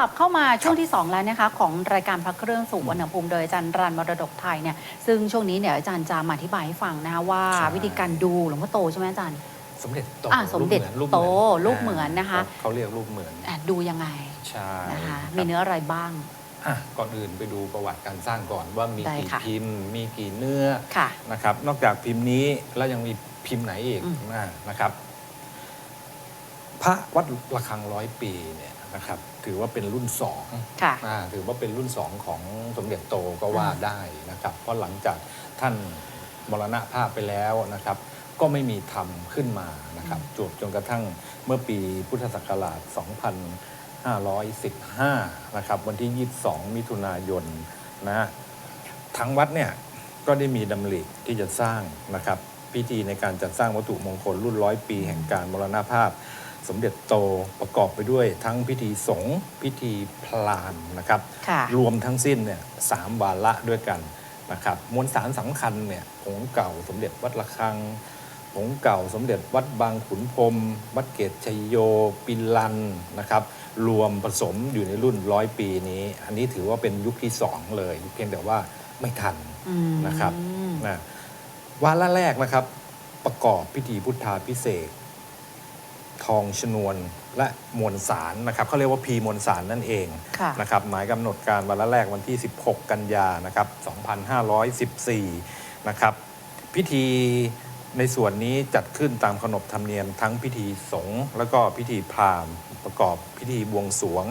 ลับเข้ามาช่วงที่ 2 แล้วนะคะของรายการพักเครื่องสู่วรรณภูมิโดยอาจารย์รันมรดกไทยเนี่ยซึ่งช่วงนี้เนี่ยอาจารย์จะมาอธิบายให้ฟังนะคะว่าใช่ วิธีการดูหลวงพ่อโตใช่ไหมอาจารย์ สมเด็จโตอะสมเด็จรูปโตหมือนรูปเหมือนนะคะเขาเขาเรียกรูปเหมือนอะดูยังไงใช่นะคะรับมีเนื้ออะไรบ้าง อะก่อนอื่นไปดูประวัติการสร้างก่อนว่ามีได้กี่ค่ะ พิมพ์ มีกี่เนื้อค่ะ นะครับ นอกจากพิมพ์นี้แล้วยังมีพิมพ์ไหนอีกอืมนะนะครับ พระวัดระฆังร้อยปีเนี่ย นะครับถือว่าเป็นรุ่นสองค่ะ อ่าถือว่าเป็นรุ่นสองของสมเด็จโตก็ว่าอ่าได้นะครับ เพราะหลังจากท่านมรณภาพไปแล้วนะครับ ก็ไม่มีทำขึ้นมานะครับจวบจนกระทั่งเมื่อปีพุทธศักราช 2515 นะครับ วันที่ 22 มิถุนายนนะทั้งวัดเนี่ย ก็ได้มีดำริที่จะสร้างนะครับ พิธีในการจัดสร้างวัตถุมงคลรุ่นร้อยปีแห่งการมรณภาพ สมเด็จโตประกอบไปด้วยทั้งพิธีสงฆ์พิธีพราหมณ์นะครับ ค่ะรวมทั้งสิ้นเนี่ยสามวาระด้วยกันนะครับมวลสารสำคัญเนี่ยผงเก่าสมเด็จวัดระฆังผงเก่าสมเด็จวัดบางขุนพรหมวัดเกตชัยโยปิลันนะครับรวมผสมอยู่ในรุ่นร้อยปีนี้ อันนี้ถือว่าเป็นยุคที่สองเลย เพียงแต่ว่าไม่ทัน อืม นะครับ นะวาระแรกนะครับประกอบพิธีพุทธาพิเศษกท องชนวนและมวลสารนะครับเขาเรียกว่าพีมวลสารนั่นเองค่ะนะครับหมายกำหนดการวันละแรกวันที่ 16 กันยานะครับ2514 นะครับ พิธีในส่วนนี้จัดขึ้นตามขนบธรรมเนียมทั้งพิธีสงฆ์แล้วก็พิธีพราหมณ์ ประกอบพิธีบวงสรวง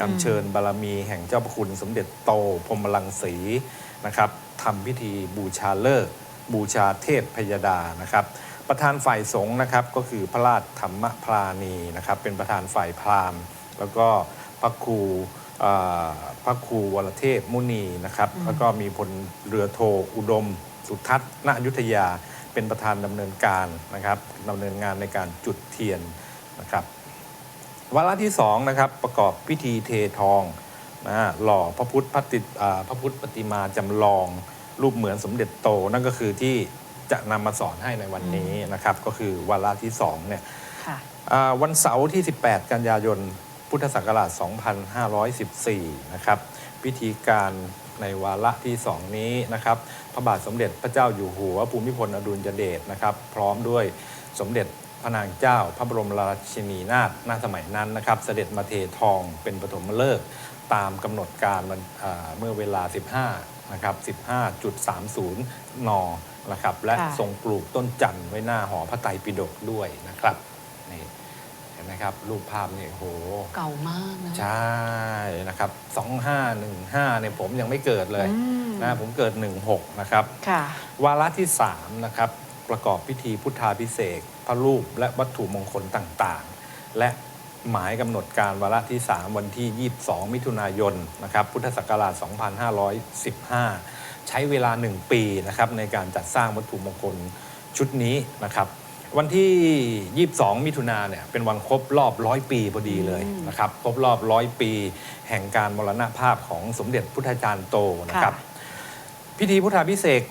นำเชิญบารมีแห่งเจ้าพระคุณสมเด็จโตพรหมลังสีนะครับทำพิธีบูชาเลิกษ์บูชาเทพพยดานะครับ ประธานฝ่ายสงฆ์นะครับก็คือพระราชธรรมพราณีนะครับเป็นประธานฝ่ายพราหมณ์ แล้วก็พระครูเอ่อพระครูวรเทพมุนีนะครับแล้วก็มีพลเรือโทอุดม สุทัศน์ณอยุธยาเป็นประธานดำเนินการนะครับดำเนินงานในการจุดเทียนนะครับวาระที่สองนะครับประกอบพิธีเททองนะฮะหล่อพระพุทธพระติอ่าพระพุทธปฏิมาจำลองรูปเหมือนสมเด็จโตนั่นก็คือที่ จะนำมาสอนให้ในวันนี้นะครับ ก็คือวาระที่สองเนี่ยค่ะอ่าวันเสาร์ที่ 18 กันยายน พุทธศักราช 2514 นะครับพิธีการในวาระที่ 2 นี้นะครับ พระบาทสมเด็จพระเจ้าอยู่หัวภูมิพลอดุลยเดชนะครับ พร้อมด้วยสมเด็จพระนางเจ้า พระบรมราชินีนาถณสมัยนั้นนะครับ เสด็จมาเททองเป็นปฐมฤกษ์ตามกำหนดการมันอ่าเมื่อเวลา 15นะครับ15.30 น นะครับและค่ะ ทรงปลูกต้นจันทร์ไว้หน้าหอพระไตรปิฎกด้วยนะครับนี่เห็นไหมครับรูปภาพนี่โอ้โห เก่ามากนะ ใช่นะครับ 2515เนี่ยผมยังไม่เกิดเลยอืม นะผมเกิด 16 นะครับ ค่ะ วาระที่ 3 นะครับ ประกอบพิธีพุทธาพิเศษกพระรูปและวัตถุมงคลต่างๆ และหมายกำหนดการวาระที่ 3 วันที่ 22 มิถุนายนนะครับพุทธศักราช 2515 ใช้เวลา 1 ปีนะครับในการจัดสร้างวัตถุมงคลชุดนี้นะครับวันที่ 22 มิถุนาเนี่ยเป็นวันครบรอบร้อยปีพอดีเลยนะครับครบรอบร้อยปี แห่งการมรณภาพของสมเด็จพุทธจารย์โตนะครับค่ะพิธีพุทธาพิเศษก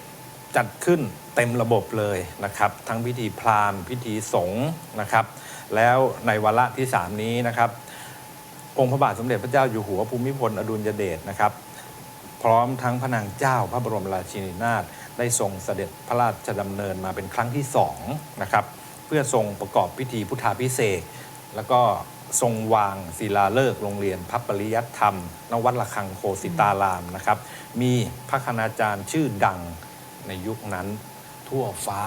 จัดขึ้นเต็มระบบเลยนะครับ ทั้งพิธีพราหมณ์ พิธีสงฆ์นะครับ แล้วในวาระที่ 3 นี้นะครับ องค์พระบาทสมเด็จพระเจ้าอยู่หัวภูมิพลอดุลยเดชนะครับพ ร้อมทั้งพระนางเจ้าพระบรมราชินีนาถได้ทรงเสด็จพระราชดำเนินมาเป็นครั้งที่สองนะครับเพื่อทรงประกอบพิธีพุทธาพิเศษแล้วก็ทรงวางศิลาฤกษ์โรงเรียนพระปริยัติธรรมณวัดระฆังโคสิตารามนะครับ มีพระคณาจารย์ชื่อดังในยุคนั้นทั่วฟ้า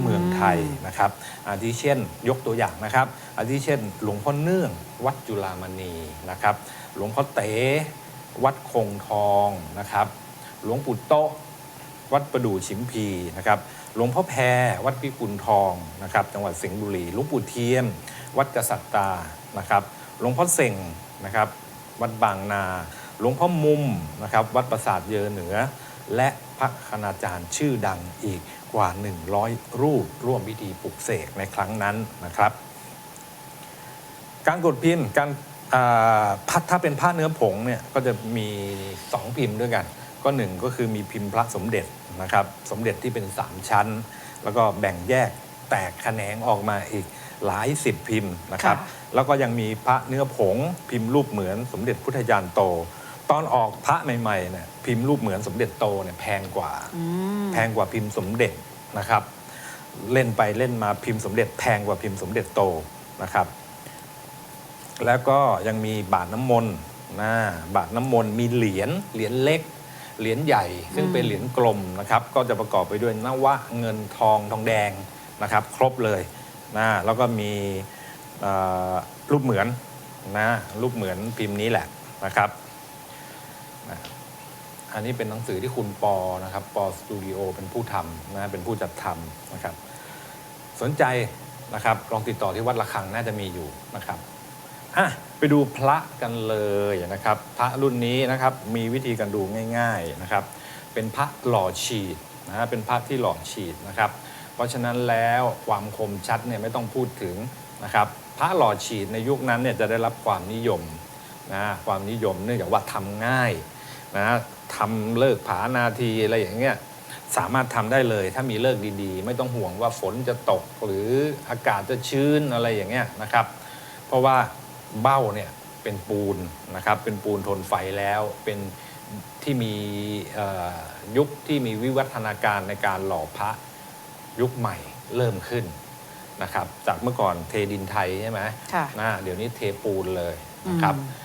เมืองไทยนะครับ อาทิเช่นยกตัวอย่างนะครับ อาทิเช่น หลวงพ่อเนื่องวัดจุฬามณีนะครับ หลวงพ่อเต๋ วัดคงทองนะครับ หลวงปู่โตะวัดประดู่ชิมพีนะครับ หลวงพ่อแพรวัดพิกุลทองนะครับ จังหวัดสิงห์บุรี หลวงปู่เทียมวัดกษัตตานะครับ หลวงพ่อเส่งนะครับ วัดบางนา หลวงพ่อมุมนะครับ วัดปราสาทเยอเหนือ และพระคณาจารย์ชื่อดังอีกกว่า 100 รูปร่วมพิธีปลุกเสกในครั้งนั้นนะครับ การกดพิมพ์การ พัดถ้าเป็นผ้าเนื้อผงเนี่ยก็จะมี 2 พิมพ์ด้วยกัน ก็หนึ่งก็คือมีพิมพ์พระสมเด็จนะครับสมเด็จที่เป็น 3 ชั้น แล้วก็แบ่งแยกแตกแขนงออกมาอีกหลายสิบพิมพ์นะครับค่ะแล้วก็ยังมีพระเนื้อผง พิมพ์รูปเหมือนสมเด็จพุทธยานโต ตอนออกพระใหม่ๆเนี่ยพิมพ์รูปเหมือนสมเด็จโตเนี่ยแพงกว่าอืมแพงกว่าพิมพ์สมเด็จนะครับ เล่นไปเล่นมาพิมพ์สมเด็จแพงกว่าพิมพ์สมเด็จโตนะครับ แล้วก็ยังมีบาทน้ำมนต์นะบาทน้ำมนต์มีเหรียญเหรียญเล็ก เหรียญใหญ่ ซึ่งเป็นเหรียญกลมนะครับก็จะประกอบไปด้วยนวะเงินทองทองแดงนะครับครบเลยนะแล้วก็มีรูปเหมือนนะรูปเหมือนพิมพ์นี้แหละนะครับอันนี้เป็นหนังสือที่คุณปอนะครับปอสตูดิโอเป็นผู้ทำนะเป็นผู้จัดทำนะครับ สนใจนะครับลองติดต่อที่วัดระฆังน่าจะมีอยู่นะครับ อะไปดูพระกันเลยนะครับ พระรุ่นนี้นะครับมีวิธีการดูง่าย ๆนะครับ เป็นพระหล่อฉีดนะฮะเป็นพระที่หล่อฉีดนะครับ เพราะฉะนั้นแล้วความคมชัดเนี่ยไม่ต้องพูดถึงนะครับ พระหล่อฉีดในยุคนั้นเนี่ยจะได้รับความนิยมนะความนิยมเนื่องจากว่าทำง่ายนะทำเลิกผานาทีอะไรอย่างเงี้ยสามารถทำได้เลยถ้ามีเลิกดีๆ ไม่ต้องห่วงว่าฝนจะตกหรืออากาศจะชื้นอะไรอย่างเงี้ยนะครับ เพราะว่า เบ้าเนี่ยเป็นปูนนะครับเป็นปูนทนไฟแล้วเป็นที่มีเอ่อยุคที่มีวิวัฒนาการในการหล่อพระยุคใหม่เริ่มขึ้นนะครับจากเมื่อก่อนเทดินไทยใช่ไหมค่ะนะเดี๋ยวนี้เทปูนเลยนะครับอืม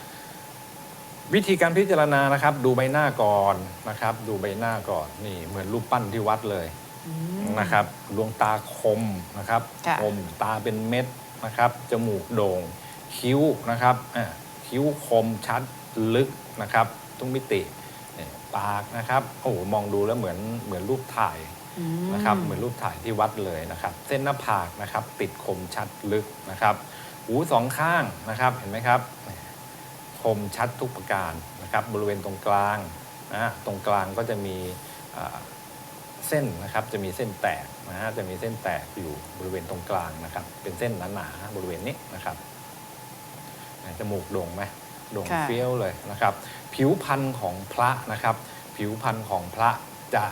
วิธีการพิจารณานะครับ ดูใบหน้าก่อนนะครับ ดูใบหน้าก่อนนี่เหมือนรูปปั้นที่วัดเลยอืมนะครับดวงตาคมนะครับค่ะคมตาเป็นเม็ดนะครับจมูกโด่ง คิ้วนะครับอะคิ้วคมชัดลึกนะครับทุกมิติเนี่ยปากนะครับโอ้โหมองดูแล้วเหมือนเหมือนรูปถ่ายอืมนะครับเหมือนรูปถ่ายที่วัดเลยนะครับ เส้นหน้าผากนะครับ ติดคมชัดลึกนะครับ หูสองข้างนะครับเห็นไหมครับ คมชัดทุกประการนะครับ บริเวณตรงกลางนะตรงกลางก็จะมีอ่าเส้นนะครับจะมีเส้นแตกนะฮะจะมีเส้นแตกอยู่บริเวณตรงกลางนะครับ เป็นเส้นหนาๆบริเวณนี้นะครับเนี่ย จมูกโด่งไหมโด่งค่ะ เฟี้ยวเลยนะครับ ผิวพรรณของพระนะครับ ผิวพรรณของพระจะ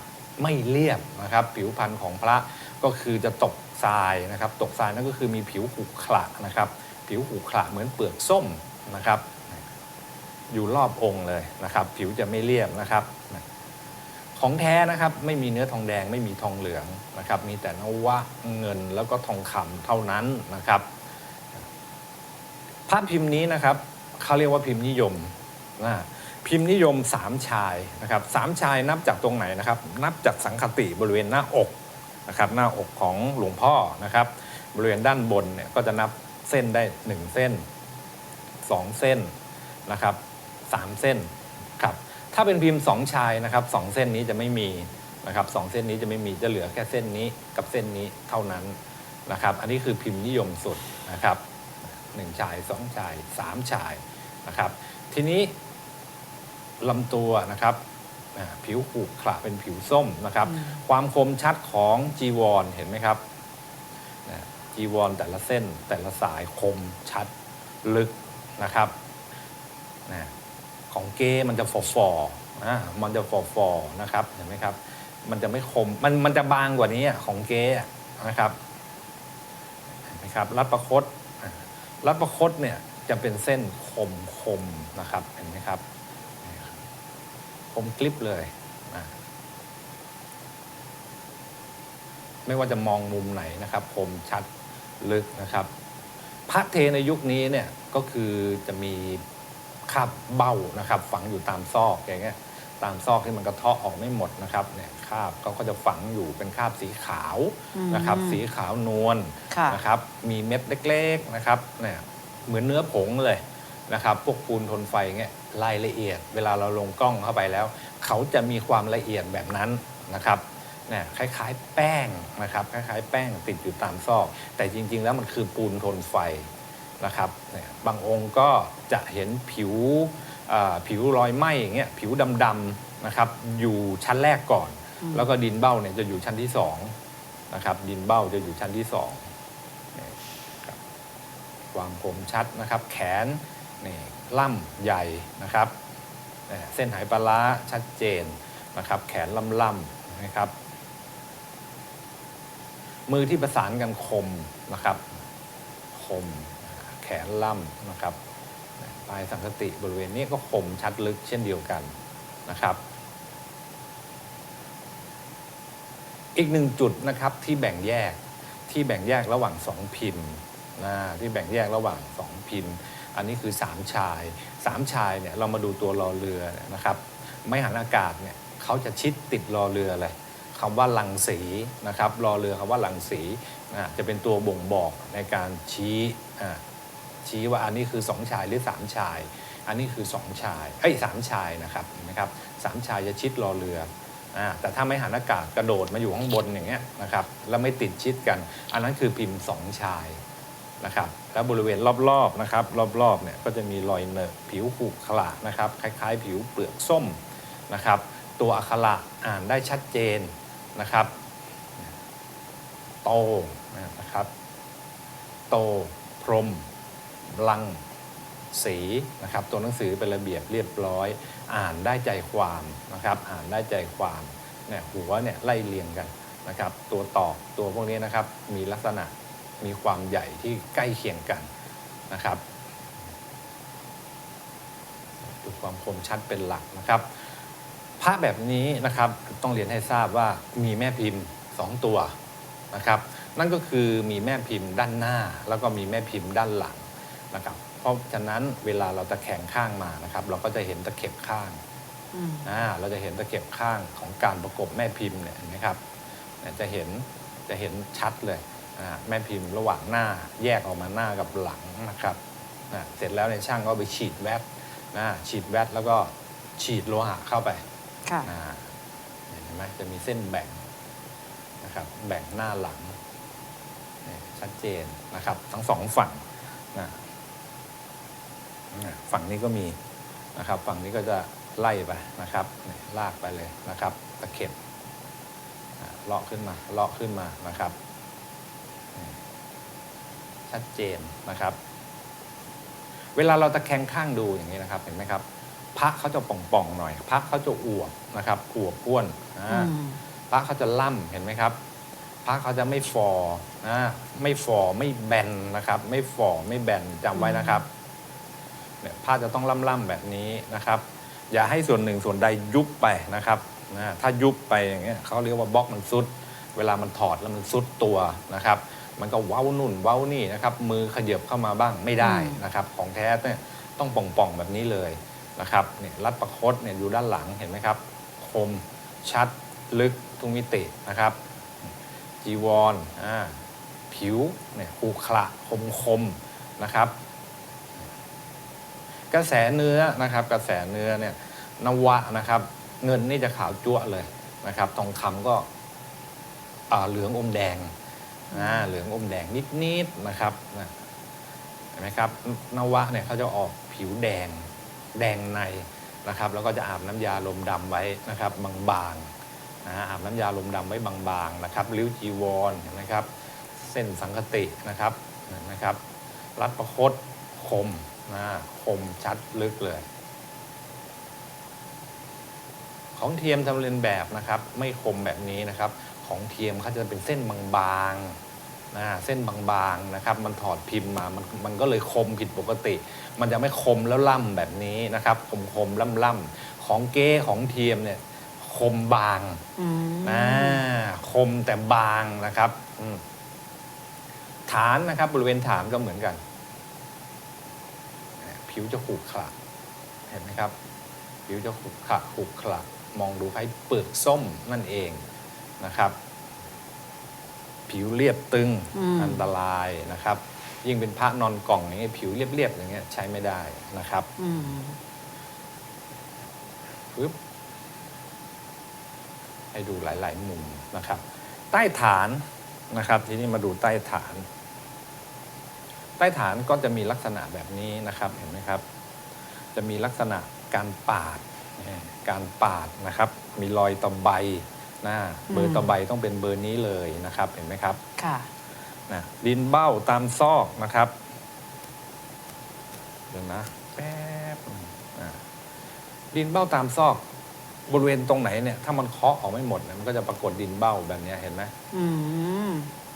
ไม่เรียบนะครับ ผิวพรรณของพระก็คือจะตกทรายนะครับ ตกทรายนั่นก็คือมีผิวขรุขระนะครับ ผิวขรุขระเหมือนเปลือกส้มนะครับ อยู่รอบองค์เลยนะครับ ผิวจะไม่เรียบนะครับ ของแท้นะครับไม่มีเนื้อทองแดงไม่มีทองเหลืองนะครับ มีแต่นวะเงินแล้วก็ทองคำเท่านั้นนะครับ พระพิมพ์นี้นะครับเขาเรียกว่าพิมพ์นิยมนะพิมพ์นิยมสามชายนะครับสามชายนับจากตรงไหนนะครับ นับจากสังคติบริเวณหน้าอกนะครับหน้าอกของหลวงพ่อนะครับ บริเวณด้านบนเนี่ยก็จะนับเส้นได้หนึ่งเส้นสองเส้นนะครับสามเส้นครับถ้าเป็นพิมพ์สองชายนะครับสองเส้นนี้จะไม่มีนะครับสองเส้นนี้จะไม่มีจะเหลือแค่เส้นนี้กับเส้นนี้เท่านั้นนะครับ อันนี้คือพิมพ์นิยมสุดนะครับ หนึ่งชายสองชายสามชายนะครับ ทีนี้ลำตัวนะครับอ่าผิวขรุขระเป็นผิวส้มนะครับอืมความคมชัดของจีวรเห็นไหมครับนะจีวรแต่ละเส้นแต่ละสายคมชัดลึกนะครับนะของเก้มันจะฟอฟอๆนะมันจะฟอฟอๆนะครับเห็นไหมครับ มันจะไม่คมมันมันจะบางกว่านี้อะของเก้อะนะครับเห็นไหมครับรัดประคตอะ รัดประคตเนี่ยจะเป็นเส้นคมคมนะครับเห็นไหมครับคมกลิบเลยนะไม่ว่าจะมองมุมไหนนะครับ คมชัดลึกนะครับ พระเทในยุคนี้เนี่ยก็คือจะมีคาบเบ้านะครับ ฝังอยู่ตามซอกอย่างเงี้ย ตามซอกที่มันกระเทาะออกไม่หมดนะครับเนี่ยคราบเขาก็จะฝังอยู่เป็นคราบสีขาวอืมนะครับ สีขาวนวลค่ะนะครับ มีเม็ดเล็กๆนะครับเนี่ยเหมือนเนื้อผงเลยนะครับพวกปูนทนไฟเงี้ยรายละเอียด เวลาเราลงกล้องเข้าไปแล้ว เขาจะมีความละเอียดแบบนั้นนะครับเนี่ยคล้ายๆแป้งนะครับ คล้ายๆ แป้งติดอยู่ตามซอก แต่จริง ๆ แล้วมันคือปูนทนไฟนะครับเนี่ยบางองค์ก็จะเห็นผิวอ่า ผิวรอยไหม้อย่างเงี้ยผิวดำๆนะครับอยู่ชั้นแรกก่อนอืมแล้วก็ดินเบ้าเนี่ยจะอยู่ชั้นที่สองนะครับดินเบ้าจะอยู่ชั้นที่สองนี่ครับความคมชัดนะครับ แขนนี่ล่ำใหญ่นะครับเนี่ยเส้นหายปลาร้าชัดเจนนะครับ แขนล่ำๆนะครับ มือที่ประสานกันคมนะครับ คมแขนล่ำนะครับ ปลายสังคติบริเวณนี้ก็คมชัดลึกเช่นเดียวกันนะครับ อีกหนึ่งจุดนะครับที่แบ่งแยกที่แบ่งแยกระหว่างสองพิมพ์นะที่แบ่งแยกระหว่างสองพิมพ์ อันนี้คือสามชายสามชายเนี่ยเรามาดูตัวรอเรือนะครับไม่หันอากาศเนี่ยเขาจะชิดติดรอเรือเลยคำว่าลังสีนะครับรอเรือคำว่าลังสีจะเป็นตัวบ่งบอกในการชี้ ชี้ว่าอันนี้คือสองชายหรือสามชาย อันนี้คือสองชายเอ้ยสามชายนะครับนไหมครับสามชายจะชิดรอเรือแต่ถ้าไม่หันอากาศกระโดดมาอยู่ข้างบนอย่างเงี้ยนะครับแล้วไม่ติดชิดกัน อันนั้นคือพิมพ์สองชายนะครับแล้วบริเวณรอบๆนะครับรอบๆเนี่ยก็จะมีรอยเนอะผิวขรุขระนะครับคล้ายๆ ผิวเปลือกส้มนะครับตัวอักขระอ่านได้ชัดเจนนะครับโตนะครับโตพรม ลังสีนะครับตัวหนังสือเป็นระเบียบเรียบร้อย อ่านได้ใจความนะครับอ่านได้ใจความเนี่ยหัวเนี่ยไล่เรียงกันนะครับตัวต่อตัวพวกนี้นะครับมีลักษณะมีความใหญ่ที่ใกล้เคียงกันนะครับดูความคมชัดเป็นหลักนะครับพระแบบนี้นะครับต้องเรียนให้ทราบว่ามีแม่พิมพ์สองตัวนะครับ นั่นก็คือมีแม่พิมพ์ด้านหน้า แล้วก็มีแม่พิมพ์ด้านหลัง นะครับเพราะฉะนั้นเวลาเราตะแคงข้างมานะครับ เราก็จะเห็นตะเข็บข้างอืมอ่าเราจะเห็นตะเข็บข้างของการประกบแม่พิมพ์เนี่ยเห็นไหมครับเนี่ยจะเห็นจะเห็นชัดเลยอ่าแม่พิมพ์ระหว่างหน้าแยกออกมาหน้ากับหลังนะครับอ่าเสร็จแล้วในยช่างก็ไปฉีดแวตนะฉีดแวตแล้วก็ฉีดโลหะเข้าไปค่ะอ่าเห็นไหมจะมีเส้นแบ่งนะครับแบ่งหน้าหลังนี่ชัดเจนนะครับ ทั้งสองฝั่งนะนะ ฝั่งนี้ก็มีนะครับ ฝั่งนี้ก็จะไล่ไปนะครับนี่ลากไปเลยนะครับ ตะเข็บอ่าเลาะขึ้นมาเลาะขึ้นมานะครับนี่ชัดเจนนะครับ เวลาเราตะแคงข้างดูอย่างนี้นะครับ เห็นไหมครับพระเขาจะป่องๆหน่อยพระเขาจะอวบนะครับอวบอ้วนอ่าอืมพระเขาจะล่ำเห็นไหมครับพระเขาจะไม่ฟอนะไม่ฟอไม่แบนนะครับ ไม่ฟอไม่แบนจำไว้นะครับ เนี่ยพระจะต้องล่ำๆแบบนี้นะครับ อย่าให้ส่วนหนึ่งส่วนใดยุบไปนะครับนะถ้ายุบไปอย่างเงี้ยเขาเรียกว่าบล็อกมันซุด เวลามันถอดแล้วมันซุดตัวนะครับ มันก็เว้านุ่นเว้านี่นะครับ มือขยับเข้ามาบ้างไม่ได้นะครับ ของแท้เนี่ยต้องป่องๆแบบนี้เลยนะครับเนี่ยรัดประคตเนี่ยอยู่ด้านหลังเห็นไหมครับ คมชัดลึกทุกมิตินะครับ จีวรอ่าผิวเนี่ยขรุขระคมคมๆนะครับ กระแสเนื้อนะครับ กระแสเนื้อเนี่ยนวะนะครับ เงินนี่จะขาวจั๊วเลยนะครับ ทองคำก็เหลืองอมแดงอ่าเหลืองอมแดงนิดๆนะครับนะเห็นไหมครับนวะเนี่ยเขาจะออกผิวแดงแดงในนะครับ แล้วก็จะอาบน้ำยาลมดำไว้นะครับ บางๆนะอาบน้ำยาลมดำไว้บางๆนะครับริ้วจีวรนไหมครับ เส้นสังคตินะครับนไหมครับ รัดประคตคม นะคมชัดลึกเลย ของเทียมทำเรียนแบบนะครับ ไม่คมแบบนี้นะครับ ของเทียมเขาจะเป็นเส้นบางๆนะเส้นบางๆนะครับ มันถอดพิมพ์มามันมันก็เลยคมผิดปกติ มันจะไม่คมแล้วล่ำแบบนี้นะครับคมคมๆล่ำล่ำๆของเก้ของเทียมเนี่ยคมบางอืมอ่าคมแต่บางนะครับอืมฐานนะครับ บริเวณฐานก็เหมือนกัน ผิวจะขรุขระเห็นไหมครับ ผิวจะขรุขระขรุขระมองดูคล้ายเปลือกส้มนั่นเองนะครับ ผิวเรียบตึงอืมอันตรายนะครับ ยิ่งเป็นพระนอนกล่องอย่างเงี้ยผิวเรียบๆอย่างเงี้ยใช้ไม่ได้นะครับอืมปึ๊บให้ดูหลาย ๆ มุมนะครับ ใต้ฐานนะครับ ทีนี้มาดูใต้ฐาน ใต้ฐานก็จะมีลักษณะแบบนี้นะครับเห็นไหมครับ จะมีลักษณะการปาดเนี่ยการปาดนะครับ มีรอยตะไบนะเบอร์ตะไบต้องเป็นเบอร์นี้เลยนะครับ เห็นไหมครับค่ะนะดินเบ้าตามซอกนะครับเดี๋ยวนะแป๊บนึงอะดินเบ้าตามซอก บริเวณตรงไหนเนี่ย ถ้ามันเคาะออกไม่หมดเนี่ยมันก็จะปรากฏดินเบ้าแบบเนี้ยเห็นไหมอืม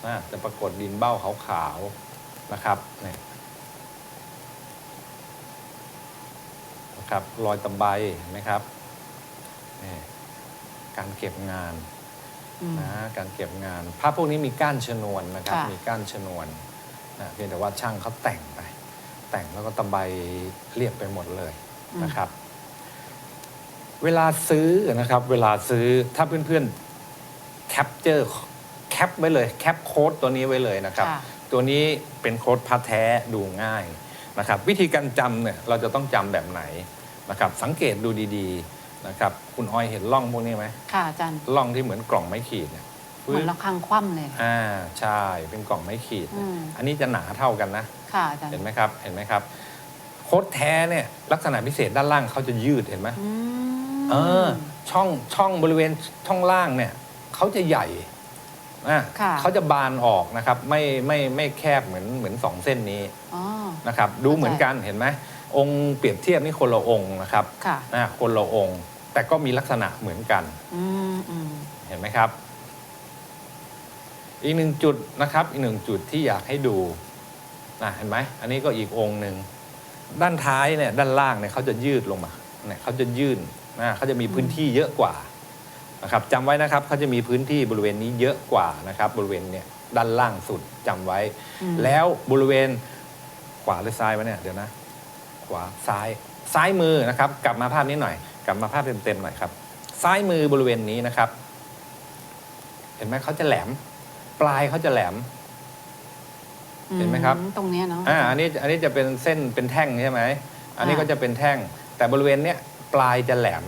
อะจะปรากฏดินเบ้าขาวๆ นะครับนะครับรอยตะไบเห็นไหมครับนี่การเก็บงานนะการเก็บงานภาพพวกนี้มีก้านชนวนนะครับมีก้านชนวนนะเพียงแต่ว่าช่างเขาแต่งไป แต่งแล้วก็ตะไบเรียบไปหมดเลยนะครับ เวลาซื้อนะครับ เวลาซื้อถ้าเพื่อนๆแคปเจอร์แคปไว้เลยแคปโค้ดตัวนี้ไว้เลยนะครับ ตัวนี้เป็นโค้ดพัดแท้ดูง่ายนะครับ วิธีการจำเนี่ยเราจะต้องจำแบบไหนนะครับ สังเกตดูดีๆนะครับคุณออยเห็นร่องพวกนี้ไหมค่ะอาจารย์ร่องที่เหมือนกล่องไม้ขีดเนี่ยเหมือนเราคังคว่ำเลย อ่าใช่เป็นกล่องไม้ขีด อืม อันนี้จะหนาเท่ากันนะ ค่ะอาจารย์เห็นไหมครับเห็นไหมครับ โค้ดแท้เนี่ยลักษณะพิเศษด้านล่างเขาจะยืดเห็นไหม อืม เออช่องช่องบริเวณช่องล่างเนี่ยเขาจะใหญ่ อะค่ะ เขาจะบานออกนะครับไม่ไม่ไม่แคบเหมือนเหมือนสองเส้นนี้อ๋อ นะครับดูเหมือนกันเห็นไหมองค์เปรียบเทียบนี่คนละองค์นะครับค่ะ นะคนละองค์ แต่ก็มีลักษณะเหมือนกัน อืมอืมเห็นไหมครับ อีกหนึ่งจุดนะครับ อีกหนึ่งจุดที่อยากให้ดูนะเห็นไหมอันนี้ก็อีกองค์หนึ่งด้านท้ายเนี่ยด้านล่างเนี่ยเขาจะยืดลงมาเนี่ยเขาจะยื่นนะเขาจะมีพื้นที่เยอะกว่า นะครับจำไว้นะครับเขาจะมีพื้นที่บริเวณนี้เยอะกว่านะครับบริเวณเนี่ยด้านล่างสุดจำไว้อืมแล้วบริเวณขวาหรือซ้ายวะเนี่ยเดี๋ยวนะ ขวาซ้ายซ้ายมือนะครับ กลับมาภาพนี้หน่อย กลับมาภาพเต็มๆหน่อยครับ ซ้ายมือบริเวณนี้นะครับ เห็นไหมเขาจะแหลม ปลายเขาจะแหลม เห็นไหมครับ อืตรงเนี้ยเนาะ อ่าอันนี้อันนี้จะเป็นเส้นเป็นแท่งใช่ไหมอันนี้อ่า ก็จะเป็นแท่ง แต่บริเวณเนี้ยปลายจะแหลม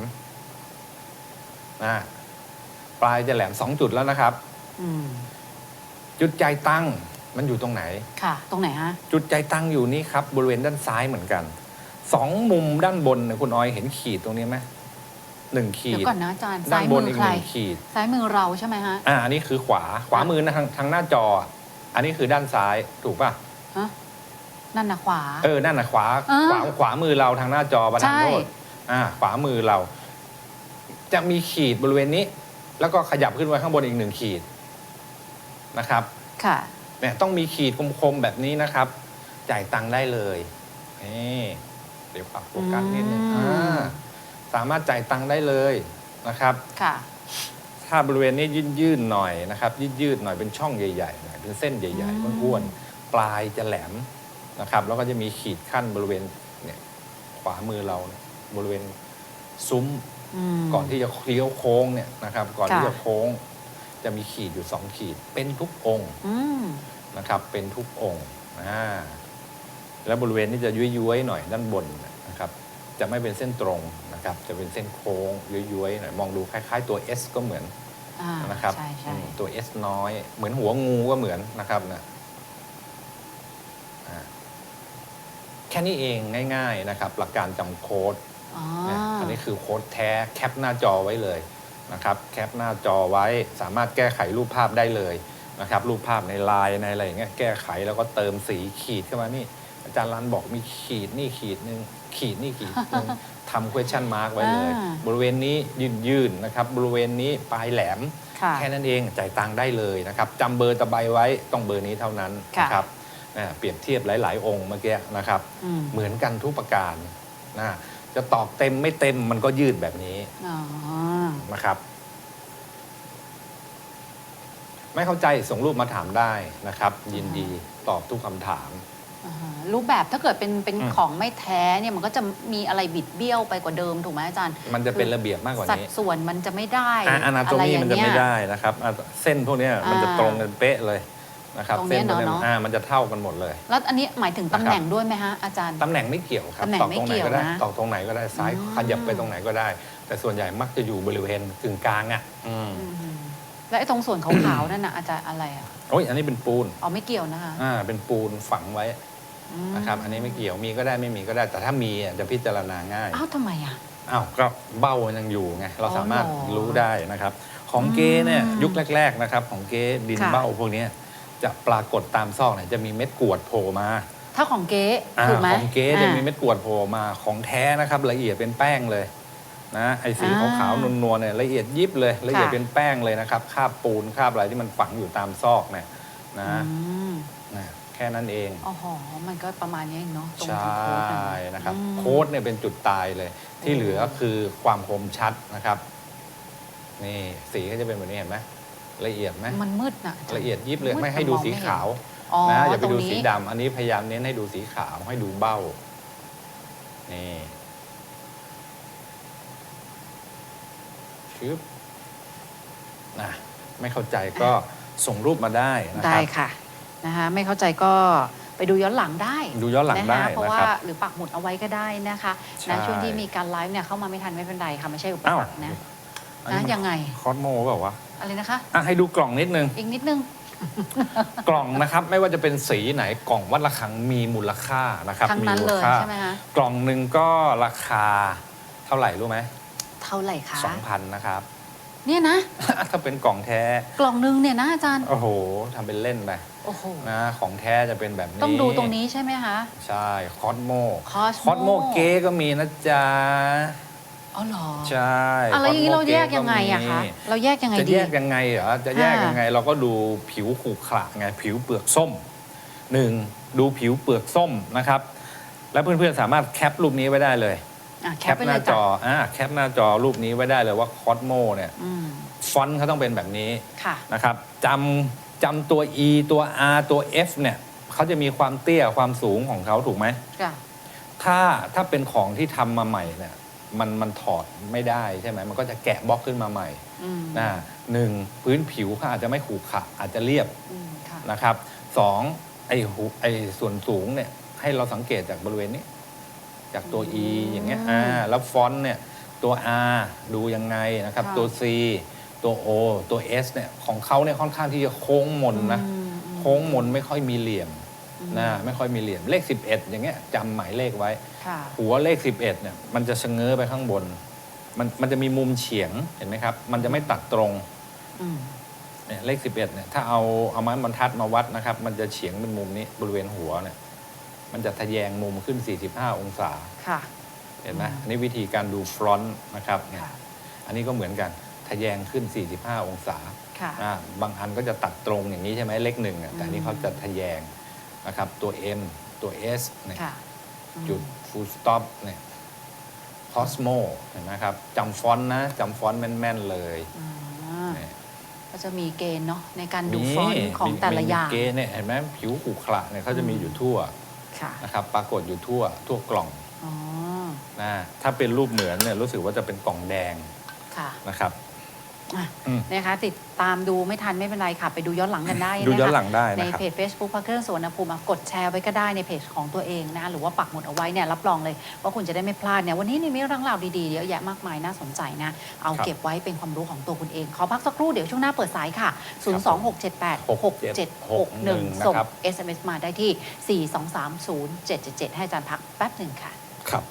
อ่า ปลายจะแหลมสองจุดแล้วนะครับ อืมจุดใจายตั้งมันอยู่ตรงไหน ค่ะ ตรงไหนฮะ จุดใจตั้งอยู่นี่ครับบริเวณด้านซ้ายเหมือนกันสองมุมด้านบนเนี่ยคุณออยเห็นขีดตรงนี้ไหมหนึ่งขีเดี๋ยดวก่อนนะอาจารย์ด้าซ้านยบมืนออีกใคหรนึ่งขีด ซ้ายมือเราใช่ไหมฮะ อ่าอันนี้คือขวาขวามือนะทางทางหน้าจอ อันนี้คือด้านซ้ายถูกป่ะฮะ นั่นนะขวา เออนั่นนะขวาอ่าขวาขวามือเราทางหน้าจอประธานใช่ โทษอ่า ขวามือเรา จะมีขีดบริเวณนี้ แล้วก็ขยับขึ้นไว้ข้างบนอีกหนึ่งขีดนะครับค่ะเนี่ยต้องมีขีดคมๆแบบนี้นะครับ จ่ายตังค์ได้เลยนี่เดี๋ยวปรับโฟกัสนิดนึงอืมอ่าสามารถจ่ายตังค์ได้เลยนะครับค่ะถ้าบริเวณนี้ยื่นๆหน่อยนะครับ ยืดๆหน่อยเป็นช่องใหญ่ๆหน่อยเป็นเส้นใหญ่อืมๆอ้วนๆปลายจะแหลมนะครับ แล้วก็จะมีขีดขั้นบริเวณเนี่ยขวามือเราเนี่ยบริเวณซุ้มม ก่อนที่จะเลี้ยวโค้งเนี่ยนะครับ ก่อนที่ค่ะจะโค้ง จะมีขีดอยู่สองขีด เป็นทุกองค์อืมนะครับ เป็นทุกองค์อ่าแล้วบริเวณนี้จะย้วยๆหน่อยด้านบนนะครับ จะไม่เป็นเส้นตรงนะครับ จะเป็นเส้นโค้งย้วยๆหน่อยมองดูคล้าย ๆ ตัว S ก็เหมือนอ่านะครับใช่ใช่อืมตัว S น้อย เหมือนหัวงูก็เหมือนนะครับนะอ่าแค่นี้เองง่าย ๆนะครับ หลักการจำโค้ด อ๋อนะอันนี้คือโค้ดแท้แคปหน้าจอไว้เลยนะครับแคปหน้าจอไว้สามารถแก้ไขรูปภาพได้เลยนะครับรูปภาพในไลน์ในอะไรอย่างเงี้ยแก้ไขแล้วก็เติมสีขีดเข้ามานี่ อาจารย์รันบอกมีขีดนี่ขีดหนึ่งขีดนี่ขีดหนึ่งทำ question mark ไว้เลยอ่าบริเวณนี้ยืนยืนๆนะครับบริเวณนี้ปลายแหลมค่ะแค่นั้นเองจ่ายตังค์ได้เลยนะครับจำเบอร์ตะไบไว้ต้องเบอร์นี้เท่านั้นค่ะนะครับอ่าเปรียบเทียบหลาย ๆ องค์เมื่อกี้นะครับอืมเหมือนกันทุกประการนะ จะตอกเต็มไม่เต็มมันก็ยืดแบบนี้อ๋อนะครับ ไม่เข้าใจส่งรูปมาถามได้นะครับ ยินดีตอบทุกคำถาม อ่าฮะรูปแบบถ้าเกิดเป็นเป็นอืม ของไม่แท้เนี่ยมันก็จะมีอะไรบิดเบี้ยวไปกว่าเดิมถูกไหมอาจารย์ มันจะเป็นระเบียบมากกว่าสัดนี้ส่วนมันจะไม่ได้อนาโตไรมีอย่ามันงจะเงี้ไม่ยได้นะครับอะเส้นพวกเนี้ยมันจะอ่าตรงกันเป๊ะเลย นะครับตรงเนี้เส้ยนพวกเนี้ยเนอะ อ่ามันจะเท่ากันหมดเลย แล้วอันนี้หมายถึงตำแหน่งด้วยไหมฮะอาจารย์ ตำแหน่งไม่เกี่ยวครับตำแหน่งตอกไม่ตรงไหนเกี่ยวก็ได้นะตอกตรงไหนก็ได้ซ้ายอืมขยับไปตรงไหนก็ได้ แต่ส่วนใหญ่มักจะอยู่บริเวณกึ่งกลางอะอืมอืมแล้วไอ้ตรงส่วนขาวๆนั่นน่ะอาจารย์อะไรอะโอ้ยอันนี้เป็นปูนอ๋อไม่เกี่ยวนะคะอ่าเป็นปูนฝังไว้อืมนะครับ อันนี้ไม่เกี่ยวมีก็ได้ไม่มีก็ได้แต่ถ้ามีอะจะพิจารณาง่ายอ้าวทำไมอะ อ้าวก็เบ้ามันยังอยู่ไงเราสามารถอ๋อเหรอรู้ได้นะครับ ของเก้เนี่ยอืมยุคแรก ๆนะครับ ของเก้ดินค่ะ เบ้าพวกเนี้ย จะปรากฏตามซอกเนี่ยจะมีเม็ดกรวดโผล่มาถ้าของเก๊อ่าถูกไหมของเก๊จะอ่ามีเม็ดกรวดโผล่มาของแท้นะครับ ละเอียดเป็นแป้งเลยนะไอ้สีอ่าขาวๆนวลๆเนี่ยละเอียดยิบเลย ละเอียดค่ะเป็นแป้งเลยนะครับคราบปูนคราบอะไรที่มันฝังอยู่ตามซอกเนี่ยนะอืมนะแค่ค่นั้นเองอ๋อหอมันก็ประมาณนี้เองเนาะตรงใช่ที่โค้ดอะนะครับอืมโค้ดเนี่ยเป็นจุดตายเลย ที่เหลือคือความคมชัดนะครับ นี่สีก็จะเป็นแบบนี้เห็นไหม ละเอียดไหมมันมืดนะาจารละเอียดยิบเลยมืไม่ให้ดูแต่องสีไเนขาวอ๋อนะอย่าไปตรงดูนี้ สีดำอันนี้พยายามเน้นให้ดูสีขาวให้ดูเบ้านี่ชึบนะไม่เข้าใจก็ส่งรูปมาได้นะคได้รับ ค่ะนะคะไม่เข้าใจก็ไปดูย้อนหลังได้ดูย้อนหลังได้ะคะเพราะนะว่าครับหรือปักหมุดเอาไว้ก็ได้นะคะใช่ นะช่วงที่มีการไลฟ์เนี่ยเข้ามาไม่ทันไม่เป็นไรค่ะไม่ใช่อุปอ้าวสรรคนะอันนะนี้ยังไง คอสโมเปล่าวะ อะไรนะคะ อะให้ดูกล่องนิดนึง อีกนิดนึง กล่องนะครับไม่ว่าจะเป็นสีไหนกล่องวัดระฆังมีมูลค่านะครับทั้งมีนั้นมูเลลยค่าใช่ไหมคะกล่องหนึ่งก็ราคาเท่าไหร่รู้ไหมเท่าไหร่คะสองพันนะครับ เนี่ยนะ ถ้าเป็นกล่องแท้ กล่องนึงเนี่ยนะอาจารย์ โอ้โหทำเป็นเล่นไปโอ้โห นะของแท้จะเป็นแบบนี้ต้องดูตรงนี้ใช่ไหมคะ ใช่คอสโม Cosmo คอสโมเก๊ก็มีนะจ๊ะ อ๋อเหรอ ใช่อะแล้วอย่างนี้ Cosmo เราแยก Gay ยังไงอะคะมีเราแยกยังไงจะดี แยกยังไงเหรอจะแยกค่ะยังไง เราก็ดูผิวขรุขระไงผิวเปลือกส้มหนึ่งดูผิวเปลือกส้มนะครับ แล้วเพื่อนๆสามารถแคปรูปนี้ไว้ได้เลย อะแคแคปปไปหเลน้ายจจ้ะออ่าแคปหน้าจอรูปนี้ไว้ได้เลยว่าคอสโมเนี่ยอืมฟอนต์เขาต้องเป็นแบบนี้ ค่ะ นะครับจำจำตัว E ตัว R ตัว F เนี่ยเขาจะมีความเตี้ยความสูงของเขาถูกไหม จ้ะ ถ้าถ้าเป็นของที่ทำมาใหม่เนี่ย มันมันถอดไม่ได้ใช่ไหมมันก็จะแกะบล็อกขึ้นมาใหม่อืมนะหนึ่งพื้นผิวเขาอาจจะไม่ขรุขระอาจจะเรียบอืมค่ะนะครับสองไอหูไอส่วนสูงเนี่ยให้เราสังเกตจากบริเวณนี้ จากตัว E อย่างเงี้ยอ่าแล้วฟอนต์เนี่ยตัว R ดูยังไงนะครับ ตัว C ตัว O ตัว S เนี่ยของเขาเนี่ยค่อนข้างที่จะโค้งมนนะ อืมอืมโค้งมนไม่ค่อยมีเหลี่ยมอืม นะไม่ค่อยมีเหลี่ยมเลข 11 อย่างเงี้ยจำหมายเลขไว้ ค่ะ หัวเลข 11เนี่ยมันจะชะเง้อไปข้างบน มันมันจะมีมุมเฉียงเห็นไหมครับ มันจะไม่ตัดตรงอืม เนี่ยเลข 11เนี่ยถ้าเอาเอาไม้บรรทัดมาวัดนะครับ มันจะเฉียงเป็นมุมนี้บริเวณหัวเนี่ยมันจะทะแยงมุมขึ้น 45 องศา ค่ะ เห็นไหมอืมอันนี้วิธีการดูฟรอนต์นะครับเนี่ยค่ะ อันนี้ก็เหมือนกันทะแยงขึ้น 45 องศาค่ะ อ่าบางอันก็จะตัดตรงอย่างนี้ใช่ไหมเลขหนึ่งอะแต่อันนี้เขาจะทะแยง นะครับ ตัว M ตัว S เนี่ยค่ะอืมจุด full stop เนี่ย Cosmo เห็นไหมครับจำฟอนต์นะจำฟอนต์แม่น ๆ เลยอ่าเนี่ย ก็จะมีเกณฑ์เนาะในการดูมีฟอนต์ของมีแต่ละมีอย่างเกณฑ์เนี่ยเห็นไหมผิวขรุขระเนี่ยเขาจะมีอืมอยู่ทั่วค่ะ นะครับปรากฏอยู่ทั่วทั่วกล่องอ๋อ นะถ้าเป็นรูปเหมือนเนี่ยรู้สึกว่าจะเป็นกล่องแดงค่ะ นะครับอะอืม นะคะติดตามดูไม่ทันไม่เป็นไรค่ะ ไปดูย้อนหลังกันได้นะคะดูย้อนหลังได้ในนะครับเพจ Facebook พระเครื่องสวนภูมิอะกดแชร์ไว้ก็ได้ในเพจของตัวเองนะหรือว่าปักหมุดเอาไว้เนี่ยรับรองเลย ว่าคุณจะได้ไม่พลาดเนี่ยวันนี้นี่มีเรื่องราวดีๆเยอะแยะมากมายน่าสนใจนะ เอาครับเก็บไว้เป็นความรู้ของตัวคุณเอง ขอพักสักครู่เดี๋ยวช่วงหน้าเปิดสายค่ะ 026786761 ส่งนะครับ SMS มาได้ที่ 4230777 ให้อาจารย์พักแป๊บหนึ่งค่ะครับ